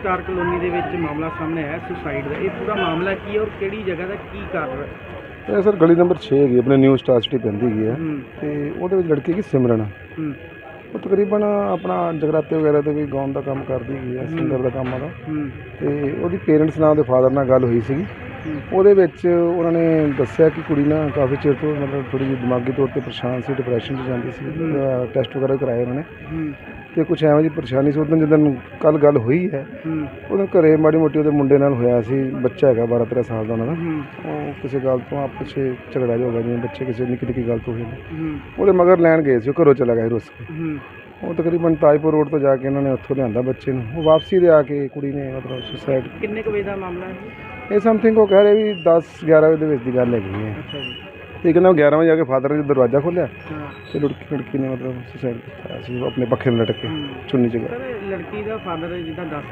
Star colony ਦੇ ਵਿੱਚ ਮਾਮਲਾ ਸਾਹਮਣੇ ਆਇਆ ਸੁਸਾਈਡ ਦਾ। ਇਹ ਪੂਰਾ ਮਾਮਲਾ ਕੀ ਹੈ ਔਰ ਕਿਹੜੀ ਜਗ੍ਹਾ ਦਾ ਕੀ ਕਾਰਨ ਹੈ? ਇਹ ਸਰ ਗਲੀ ਨੰਬਰ 6 ਹੈਗੀ ਆਪਣੇ ਨਿਊ ਸਟਾਰ ਸਿਟੀ ਪੈਂਦੀ ਹੈਗੀ ਹੈ। ਹੂੰ। ਤੇ ਉਹਦੇ ਵਿੱਚ ਲੜਕੀ ਕੀ ਸਿਮਰਨ। ਹੂੰ। ਉਹ ਤਕਰੀਬਨ ਆਪਣਾ ਜਗਰਾਤੇ ਵਗੈਰਾ ਤੇ ਵੀ ਗਾਉਣ ਦਾ ਕੰਮ ਕਰਦੀ ਹੈਗੀ ਹੈ ਸਿੰਗਰ ਦਾ ਕੰਮ ਉਹਦਾ। ਹੂੰ। ਤੇ ਉਹਦੀ ਪੇਰੈਂਟਸ ਨਾਲ ਉਹਦੇ ਫਾਦਰ ਨਾਲ ਗੱਲ ਹੋਈ ਸੀਗੀ। ਉਹਦੇ ਵਿੱਚ ਉਹਨਾਂ ਨੇ ਦੱਸਿਆ ਕਿ ਕੁੜੀ ਨਾ ਕਾਫੀ ਚਿਰ ਤੋਂ ਮਤਲਬ ਥੋੜੀ ਜਿਹੀ ਦਿਮਾਗੀ ਤੌਰ ਤੇ ਪਰੇਸ਼ਾਨ ਸੀ ਡਿਪਰੈਸ਼ਨ 'ਚ ਜਾਂਦੀ ਸੀ। ਟੈਸਟ ਵਗੈਰਾ ਕਰਾਏ ਉਹਨਾਂ ਨੇ। ਤੇ ਕੁਝ ਐਵੇਂ ਜਿਹੀ ਪਰੇਸ਼ਾਨੀ ਸੀ ਉਦੋਂ ਜਦੋਂ ਕੱਲ ਗੱਲ ਹੋਈ ਹੈ ਉਹਦੇ ਘਰੇ ਮਾੜੀ ਮੋਟੀ ਉਹਦੇ ਮੁੰਡੇ ਨਾਲ ਹੋਇਆ ਸੀ ਬੱਚਾ ਹੈਗਾ 12 13 ਸਾਲ ਦਾ ਉਹਨਾਂ ਦਾ। ਉਹ ਕਿਸੇ ਗੱਲ ਤੋਂ ਆਪਸ 'ਚ ਝਗੜਾ ਜਿਹਾ ਹੋ ਗਿਆ ਜਿਵੇਂ ਬੱਚੇ ਕਿਸੇ ਨਿੱਕੀ ਨਿੱਕੀ ਗੱਲ ਤੋਂ ਹੋਏ ਨੇ। ਹੂੰ। ਉਹਦੇ ਮਗਰ ਲੈਣ ਗਏ ਸੀ ਉਹ ਘਰੋਂ ਚਲਾ ਗਿਆ ਸੀ ਰੁੱਸ ਕੇ। ਉਹ ਤਕਰੀਬਨ ਤਾਜਪੁਰ ਰੋਡ ਤੋਂ ਜਾ ਕੇ ਉਹਨਾਂ ਨੇ ਉੱਥੋਂ ਲਿਆਂਦਾ ਬੱਚੇ ਨੂੰ। ਉਹ ਵਾਪਸੀ ਦੇ ਆ ਕੇ ਕੁੜੀ ਨੇ ਮਤਲਬ ਸੁਸਾਈਡ ਕਿੰਨੇ ਕੁ ਵਜੇ ਦਾ ਮਾਮਲਾ ਹੈ? ਇਹ ਸਮਥਿੰਗ ਉਹ ਕਹਿ ਰਹੇ ਵੀ 10 11 ਵਜੇ ਦੇ ਵਿੱਚ ਦੀ ਗੱਲ ਹੈਗੀ ਹੈ। ਅੱਛਾ ਜੀ। ਤੇ ਕਹਿੰਦਾ ਉਹ 11 ਵਜੇ ਆ ਕੇ ਫਾਦਰ ਨੇ ਦਰਵਾਜ਼ਾ ਖੋਲ੍ਹਿਆ ਤੇ ਲੜਕੀ ਲੜਕੀ ਨੇ ਮਤਲਬ ਸੁਸਾਈਡ ਕੀਤਾ ਸੀ ਉਹ ਆਪਣੇ ਪੱਖੇ ਨਾਲ ਲਟਕ ਕੇ ਚੁੰਨੀ ਚ ਗਿਆ ਲੜਕੀ ਦਾ ਫਾਦਰ ਜਿੱਦਾਂ ਦੱਸ